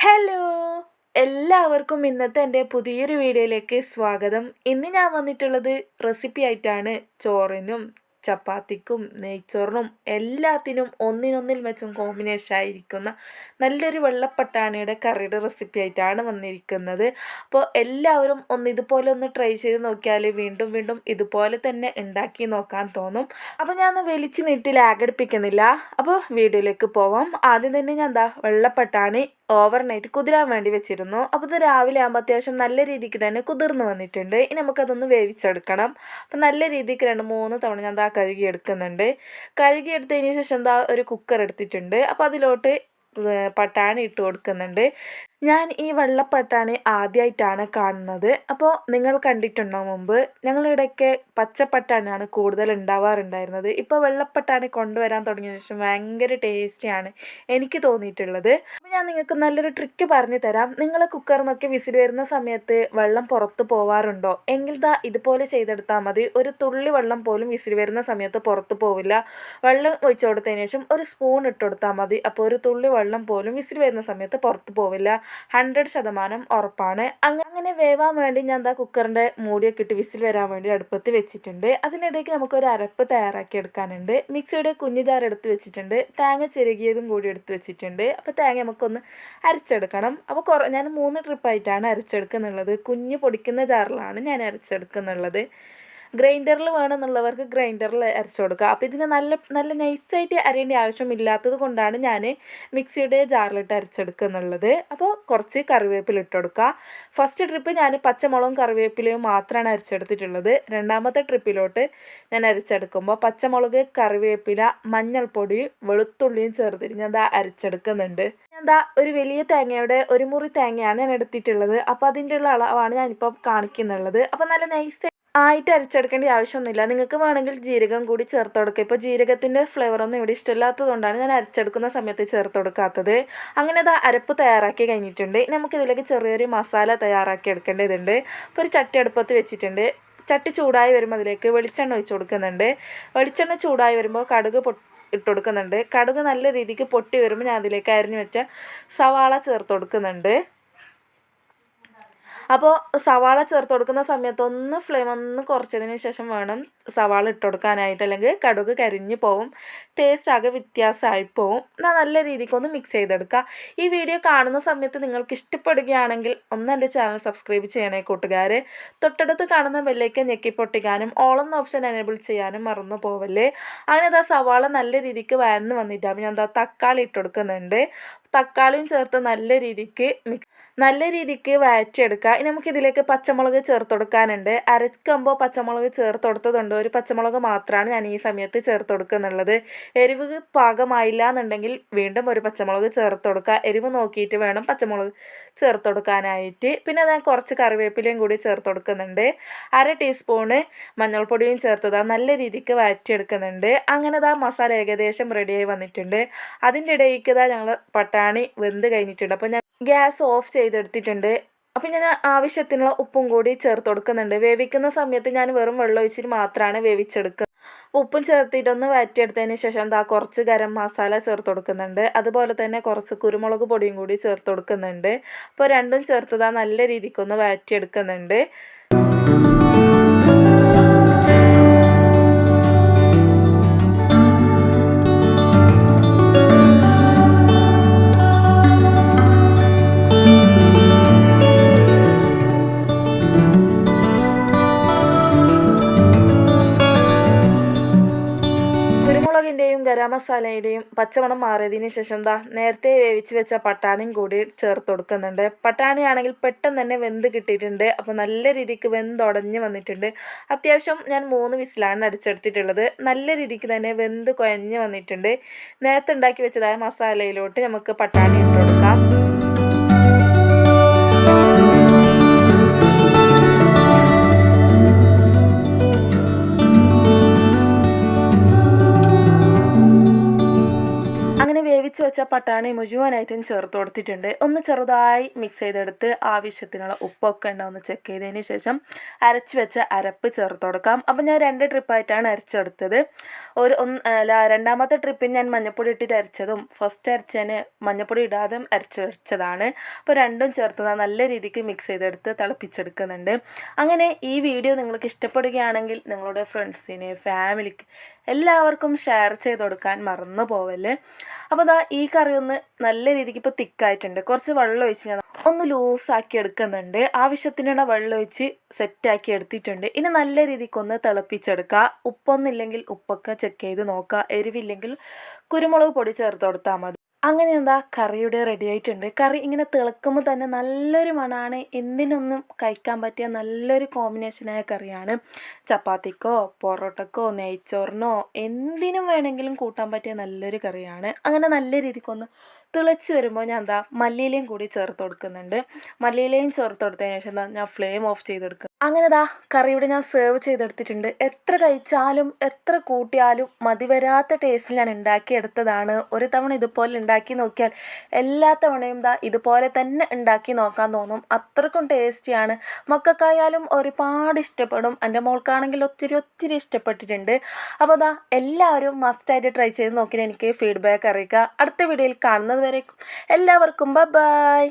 Hello എല്ലാവർക്കും ഇന്നത്തെ എന്റെ പുതിയൊരു വീഡിയോയിലേക്ക് സ്വാഗതം. ഇന്ന് ഞാൻ വന്നിട്ടുള്ളത് റെസിപ്പി ആയിട്ടാണ് ചോറിനും ചപ്പാത്തിക്കും നെയ്ച്ചോറിനും എല്ലാത്തിനും ഒന്നിനൊന്നിൽ മെച്ചം കോമ്പിനേഷൻ ആയിരിക്കുന്ന നല്ലൊരു വെള്ളപ്പട്ടാണിയുടെ കറിയുടെ റെസിപ്പി ആയിട്ടാണ് വന്നിരിക്കുന്നത്. അപ്പോൾ എല്ലാവരും ഒന്ന് ഇതുപോലെ ഒന്ന് ട്രൈ ചെയ്ത് നോക്കിയാൽ വീണ്ടും വീണ്ടും ഇതുപോലെ തന്നെ ഉണ്ടാക്കി നോക്കാൻ തോന്നും. അപ്പോൾ ഞാൻ വലിച്ച് നീട്ടി ലാഗടിപ്പിക്കുന്നില്ല അപ്പോൾ വീഡിയോയിലേക്ക് പോവാം. ആദ്യം തന്നെ ഞാൻ എന്താ വെള്ളപ്പട്ടാണി ഓവർനൈറ്റ് കുതിരാൻ വേണ്ടി വെച്ചിരുന്നു. അപ്പോൾ ഇത് രാവിലെ ആകുമ്പോൾ അത്യാവശ്യം നല്ല രീതിക്ക് തന്നെ കുതിർന്ന് വന്നിട്ടുണ്ട്. ഇനി നമുക്കതൊന്ന് വേവിച്ചെടുക്കണം. അപ്പം നല്ല രീതിക്ക് രണ്ട് മൂന്ന് തവണ ഞാൻ കഴുകി എടുക്കുന്നുണ്ട് കഴുകി എടുത്തതിന് ശേഷം എന്താ ഒരു കുക്കർ എടുത്തിട്ടുണ്ട്. അപ്പോൾ അതിലോട്ട് പട്ടാണി ഇട്ട് കൊടുക്കുന്നുണ്ട്. ഞാൻ ഈ വെള്ളപ്പട്ടാണി ആദ്യമായിട്ടാണ് കാണുന്നത്. അപ്പോൾ നിങ്ങൾ കണ്ടിട്ടുണ്ടോ മുമ്പ്? ഞങ്ങളിടയ്ക്ക് പച്ചപ്പട്ടാണിയാണ് കൂടുതൽ ഉണ്ടാവാറുണ്ടായിരുന്നത് ഇപ്പോൾ വെള്ളപ്പട്ടാണി കൊണ്ടുവരാൻ തുടങ്ങിയ ശേഷം ഭയങ്കര ടേസ്റ്റിയാണ് എനിക്ക് തോന്നിയിട്ടുള്ളത്. അപ്പോൾ ഞാൻ നിങ്ങൾക്ക് നല്ലൊരു ട്രിക്ക് പറഞ്ഞു തരാം. നിങ്ങൾ കുക്കറിൽ നിന്നൊക്കെ വിസിൽ വരുന്ന സമയത്ത് വെള്ളം പുറത്ത് പോവാറുണ്ടോ? എങ്കിൽ ദാ ഇതുപോലെ ചെയ്തെടുത്താൽ മതി. ഒരു തുള്ളി വെള്ളം പോലും വിസിൽ വരുന്ന സമയത്ത് പുറത്ത് പോവില്ല. വെള്ളം ഒഴിച്ചു കൊടുത്തതിന് ശേഷം ഒരു സ്പൂൺ ഇട്ട് കൊടുത്താൽ മതി. അപ്പോൾ ഒരു തുള്ളി വെള്ളം പോലും വിസിൽ വരുന്ന സമയത്ത് പുറത്ത് പോവില്ല. ഹൺഡ്രഡ് ശതമാനം ഉറപ്പാണ്. അങ്ങനെ വേവാൻ വേണ്ടി ഞാൻ എന്താ കുക്കറിന്റെ മൂടിയൊക്കെ ഇട്ട് വിസിൽ വരാൻ വേണ്ടി അടുപ്പത്ത് വെച്ചിട്ടുണ്ട്. അതിനിടയ്ക്ക് നമുക്കൊരു അരപ്പ് തയ്യാറാക്കി എടുക്കാനുണ്ട്. മിക്സിയുടെ കുഞ്ഞു ജാർ എടുത്ത് വെച്ചിട്ടുണ്ട്. തേങ്ങ ചെരുകിയതും കൂടി എടുത്ത് വെച്ചിട്ടുണ്ട്. അപ്പോൾ തേങ്ങ നമുക്കൊന്ന് അരച്ചെടുക്കണം. അപ്പോൾ കുറ ഞാൻ മൂന്ന് ട്രിപ്പായിട്ടാണ് അരച്ചെടുക്കുന്നുള്ളത്. കുഞ്ഞ് പൊടിക്കുന്ന ജാറിലാണ് ഞാൻ അരച്ചെടുക്കുന്നുള്ളത്. ഗ്രൈൻഡറിൽ വേണമെന്നുള്ളവർക്ക് ഗ്രൈൻഡറിൽ അരച്ചു കൊടുക്കുക. അപ്പോൾ ഇതിന് നല്ല നല്ല നൈസായിട്ട് അരയേണ്ട ആവശ്യമില്ലാത്തത് കൊണ്ടാണ് ഞാൻ മിക്സിയുടെ ജാറിലിട്ട് അരച്ചെടുക്കുന്നുള്ളത്. അപ്പോൾ കുറച്ച് കറിവേപ്പില ഇട്ട് കൊടുക്കുക. ഫസ്റ്റ് ട്രിപ്പ് ഞാൻ പച്ചമുളകും കറിവേപ്പിലയും മാത്രമാണ് അരച്ചെടുത്തിട്ടുള്ളത്. രണ്ടാമത്തെ ട്രിപ്പിലോട്ട് ഞാൻ അരച്ചെടുക്കുമ്പോൾ പച്ചമുളക് കറിവേപ്പില മഞ്ഞൾപ്പൊടി വെളുത്തുള്ളിയും ചേർത്തിരിഞ്ഞ് ഞാൻ അരച്ചെടുക്കുന്നുണ്ട്. എന്താ ഒരു വലിയ തേങ്ങയുടെ ഒരു മുറി തേങ്ങയാണ് ഞാൻ എടുത്തിട്ടുള്ളത്. അപ്പോൾ അതിന്റെ ഉള്ള അളവാണ് ഞാനിപ്പോൾ കാണിക്കുന്നുള്ളത്. അപ്പോൾ നല്ല നൈസ് ആയിട്ട് അരച്ചെടുക്കേണ്ട ആവശ്യമൊന്നുമില്ല. നിങ്ങൾക്ക് വേണമെങ്കിൽ ജീരകം കൂടി ചേർത്ത് കൊടുക്കുക. ഇപ്പോൾ ജീരകത്തിന്റെ ഫ്ലേവറൊന്നും ഇവിടെ ഇഷ്ടമില്ലാത്തതുകൊണ്ടാണ് ഞാൻ അരച്ചെടുക്കുന്ന സമയത്ത് ചേർത്ത് കൊടുക്കാത്തത്. അങ്ങനെ അത് അരപ്പ് തയ്യാറാക്കി കഴിഞ്ഞിട്ടുണ്ട്. നമുക്കിതിലേക്ക് ചെറിയൊരു മസാല തയ്യാറാക്കി എടുക്കേണ്ടതുണ്ട്. ഇപ്പോൾ ഒരു ചട്ടി അടുപ്പത്ത് വെച്ചിട്ടുണ്ട്. ചട്ടി ചൂടായി വരുമ്പോൾ അതിലേക്ക് വെളിച്ചെണ്ണ ഒഴിച്ച് കൊടുക്കുന്നുണ്ട്. വെളിച്ചെണ്ണ ചൂടായി വരുമ്പോൾ കടുക് പൊ ഇട്ട് കൊടുക്കുന്നുണ്ട്. കടുക് നല്ല രീതിക്ക് പൊട്ടി വരുമ്പോൾ ഞാൻ അതിലേക്ക് അരിഞ്ഞു വെച്ച സവാള ചേർത്ത് കൊടുക്കുന്നുണ്ട്. അപ്പോൾ സവാള ചേർത്ത് കൊടുക്കുന്ന സമയത്ത് ഒന്ന് ഫ്ലെയിം ഒന്ന് കുറച്ചതിന് ശേഷം വേണം സവാള ഇട്ട് കൊടുക്കാനായിട്ട്. അല്ലെങ്കിൽ കടുക് കരിഞ്ഞു പോവും. ടേസ്റ്റ് ആകെ വ്യത്യാസമായി പോവും. എന്നാൽ നല്ല രീതിക്ക് ഒന്ന് മിക്സ് ചെയ്തെടുക്കുക ഈ വീഡിയോ കാണുന്ന സമയത്ത് നിങ്ങൾക്ക് ഇഷ്ടപ്പെടുകയാണെങ്കിൽ ഒന്ന് എന്റെ ചാനൽ സബ്സ്ക്രൈബ് ചെയ്യണേ കൂട്ടുകാർ തൊട്ടടുത്ത് കാണുന്ന ബെല്ലേക്ക് ഞെക്കി പൊട്ടിക്കാനും ഓളെന്ന ഓപ്ഷൻ എനേബിൾ ചെയ്യാനും മറന്നു പോവല്ലേ. അങ്ങനെ അതാ സവാള നല്ല രീതിക്ക് വയന്ന് വന്നിട്ടാകുമ്പോൾ ഞാൻ എന്താ തക്കാളി ഇട്ട് കൊടുക്കുന്നുണ്ട്. തക്കാളിയും ചേർത്ത് നല്ല രീതിക്ക് മിക്സ് നല്ല രീതിക്ക് വഴറ്റിയെടുക്കുക. ഇനി നമുക്കിതിലേക്ക് പച്ചമുളക് ചേർത്ത് കൊടുക്കാനുണ്ട്. അരക്കുമ്പോൾ പച്ചമുളക് ചേർത്ത് കൊടുത്തതുണ്ട്. ഒരു പച്ചമുളക് മാത്രമാണ് ഞാൻ ഈ സമയത്ത് ചേർത്ത് കൊടുക്കുന്നുള്ളത്. എരിവ് പാകമായില്ല എന്നുണ്ടെങ്കിൽ വീണ്ടും ഒരു പച്ചമുളക് ചേർത്ത് കൊടുക്കുക. എരിവ് നോക്കിയിട്ട് വേണം പച്ചമുളക് ചേർത്ത് കൊടുക്കാനായിട്ട്. പിന്നെ ഞാൻ കുറച്ച് കറിവേപ്പിലയും കൂടി ചേർത്ത് കൊടുക്കുന്നുണ്ട്. അര ടീസ്പൂണ് മഞ്ഞൾപ്പൊടിയും ചേർത്തതാ നല്ല രീതിക്ക് വഴറ്റിയെടുക്കുന്നുണ്ട്. അങ്ങനെ ഇതാ മസാല ഏകദേശം റെഡിയായി വന്നിട്ടുണ്ട്. അതിന്റെ ഇടയ്ക്ക് ഇതാ ഞങ്ങൾ പട്ടാണി വെന്ത് കഴിഞ്ഞിട്ടുണ്ട്. അപ്പോൾ ഞാൻ ഗ്യാസ് ഓഫ് ചെയ്തെടുത്തിട്ടുണ്ട്. അപ്പോൾ ഞാൻ ആവശ്യത്തിനുള്ള ഉപ്പും കൂടി ചേർത്ത് കൊടുക്കുന്നുണ്ട്. വേവിക്കുന്ന സമയത്ത് ഞാൻ വെറും വെള്ളം ഒഴിച്ചിട്ട് മാത്രമാണ് വേവിച്ചെടുക്കുക ഉപ്പും ചേർത്തിട്ടൊന്ന് വഴറ്റിയെടുത്തതിന് ശേഷം എന്താ കുറച്ച് ഗരം മസാല ചേർത്ത് കൊടുക്കുന്നുണ്ട്. അതുപോലെ തന്നെ കുറച്ച് കുരുമുളക് പൊടിയും കൂടി ചേർത്ത് കൊടുക്കുന്നുണ്ട്. അപ്പോൾ രണ്ടും ചേർത്തതാ നല്ല രീതിക്കൊന്ന് വഴറ്റിയെടുക്കുന്നുണ്ട്. ഗരം മസാലയുടെയും പച്ചമണം മാറിയതിന് ശേഷം ദാ നേരത്തെ വേവിച്ച് വെച്ച പട്ടാണിയും കൂടി ചേർത്ത് കൊടുക്കുന്നുണ്ട്. പട്ടാണിയാണെങ്കിൽ പെട്ടെന്ന് തന്നെ വെന്ത് കിട്ടിയിട്ടുണ്ട്. അപ്പോൾ നല്ല രീതിക്ക് വെന്തുടഞ്ഞ് വന്നിട്ടുണ്ട്. അത്യാവശ്യം ഞാൻ മൂന്ന് വിസിലാണ് അടിച്ചെടുത്തിട്ടുള്ളത്. നല്ല രീതിക്ക് തന്നെ വെന്ത് കുഴഞ്ഞ് വന്നിട്ടുണ്ട്. നേരത്തെ ഉണ്ടാക്കി വെച്ചതായ മസാലയിലോട്ട് നമുക്ക് പട്ടാണി ഇട്ട് കൊടുക്കാം. വേവിച്ച് വെച്ച പട്ടാണി മുഴുവനായിട്ടും ചേർത്ത് കൊടുത്തിട്ടുണ്ട്. ഒന്ന് ചെറുതായി മിക്സ് ചെയ്തെടുത്ത് ആവശ്യത്തിനുള്ള ഉപ്പൊക്കെ ഉണ്ടോ ഒന്ന് ചെക്ക് ചെയ്തതിന് ശേഷം അരച്ച് വെച്ച അരപ്പ് ചേർത്ത് കൊടുക്കാം. അപ്പം ഞാൻ രണ്ട് ട്രിപ്പായിട്ടാണ് അരച്ചെടുത്തത്. ഒരു ഒന്ന് രണ്ടാമത്തെ ട്രിപ്പിൽ ഞാൻ മഞ്ഞപ്പൊടി ഇട്ടിട്ട് അരച്ചതും ഫസ്റ്റ് അരച്ചതിന് മഞ്ഞപ്പൊടി ഇടാതെ അരച്ച് വെച്ചതാണ്. അപ്പോൾ രണ്ടും ചേർത്ത് നല്ല രീതിക്ക് മിക്സ് ചെയ്തെടുത്ത് തിളപ്പിച്ചെടുക്കുന്നുണ്ട്. അങ്ങനെ ഈ വീഡിയോ നിങ്ങൾക്ക് ഇഷ്ടപ്പെടുകയാണെങ്കിൽ നിങ്ങളുടെ ഫ്രണ്ട്സിന് ഫാമിലിക്ക് എല്ലാവർക്കും ഷെയർ ചെയ്ത് കൊടുക്കാൻ മറന്നു പോവല്ലേ. അപ്പോൾ ദാ ഈ കറി ഒന്ന് നല്ല രീതിക്ക് ഇപ്പോൾ തിക്കായിട്ടുണ്ട്. കുറച്ച് വെള്ളം ഒഴിച്ച് ഞാൻ ഒന്ന് ലൂസാക്കി എടുക്കുന്നുണ്ട്. ആവശ്യത്തിനുള്ള വെള്ളം ഒഴിച്ച് സെറ്റാക്കി എടുത്തിട്ടുണ്ട്. ഇനി നല്ല രീതിക്കൊന്ന് തിളപ്പിച്ചെടുക്കുക. ഉപ്പൊന്നില്ലെങ്കിൽ ഉപ്പൊക്കെ ചെക്ക് ചെയ്ത് നോക്കുക. എരിവില്ലെങ്കിൽ കുരുമുളക് പൊടി ചേർത്ത് കൊടുത്താൽ മതി. അങ്ങനെ എന്താ കറിയുടെ റെഡി ആയിട്ടുണ്ട്. കറി ഇങ്ങനെ തിളക്കുമ്പോൾ തന്നെ നല്ലൊരു മണമാണ് എന്തിനൊന്നും കഴിക്കാൻ പറ്റിയ നല്ലൊരു കോമ്പിനേഷനായ കറിയാണ്. ചപ്പാത്തിക്കോ പൊറോട്ടക്കോ നെയ്ച്ചോറിനോ എന്തിനും വേണമെങ്കിലും കൂട്ടാൻ പറ്റിയ നല്ലൊരു കറിയാണ്. അങ്ങനെ നല്ല രീതിക്കൊന്ന് തിളച്ച് വരുമ്പോൾ ഞാൻ എന്താ മല്ലിയിലയും കൂടി ചേർത്ത് കൊടുക്കുന്നുണ്ട്. മല്ലിയിലയും ചേർത്ത് കൊടുത്തതിന് ശേഷം എന്താ ഞാൻ ഫ്ലെയിം ഓഫ് ചെയ്തെടുക്കും അങ്ങനെ ദാ ഇവിടെ ഞാൻ സെർവ് ചെയ്തെടുത്തിട്ടുണ്ട്. എത്ര കഴിച്ചാലും എത്ര കൂട്ടിയാലും മതി വരാത്ത ടേസ്റ്റിൽ ഞാൻ ഉണ്ടാക്കിയെടുത്തതാണ്. ഒരു തവണ ഇതുപോലെ ഉണ്ടാക്കി നോക്കിയാൽ എല്ലാ തവണയും ദാ ഇതുപോലെ തന്നെ ഉണ്ടാക്കി നോക്കാൻ തോന്നും. അത്രക്കും ടേസ്റ്റിയാണ് മക്കൾക്കായാലും ഒരുപാട് ഇഷ്ടപ്പെടും. എന്റെ മോൾക്കാണെങ്കിൽ ഒത്തിരി ഒത്തിരി ഇഷ്ടപ്പെട്ടിട്ടുണ്ട്. അപ്പോൾ ദാ എല്ലാവരും മസ്റ്റായിട്ട് ട്രൈ ചെയ്ത് നോക്കി എനിക്ക് ഫീഡ്ബാക്ക് അറിയിക്കുക. അടുത്ത വീഡിയോയിൽ കാണുന്നത് വരെ എല്ലാവർക്കും ബൈ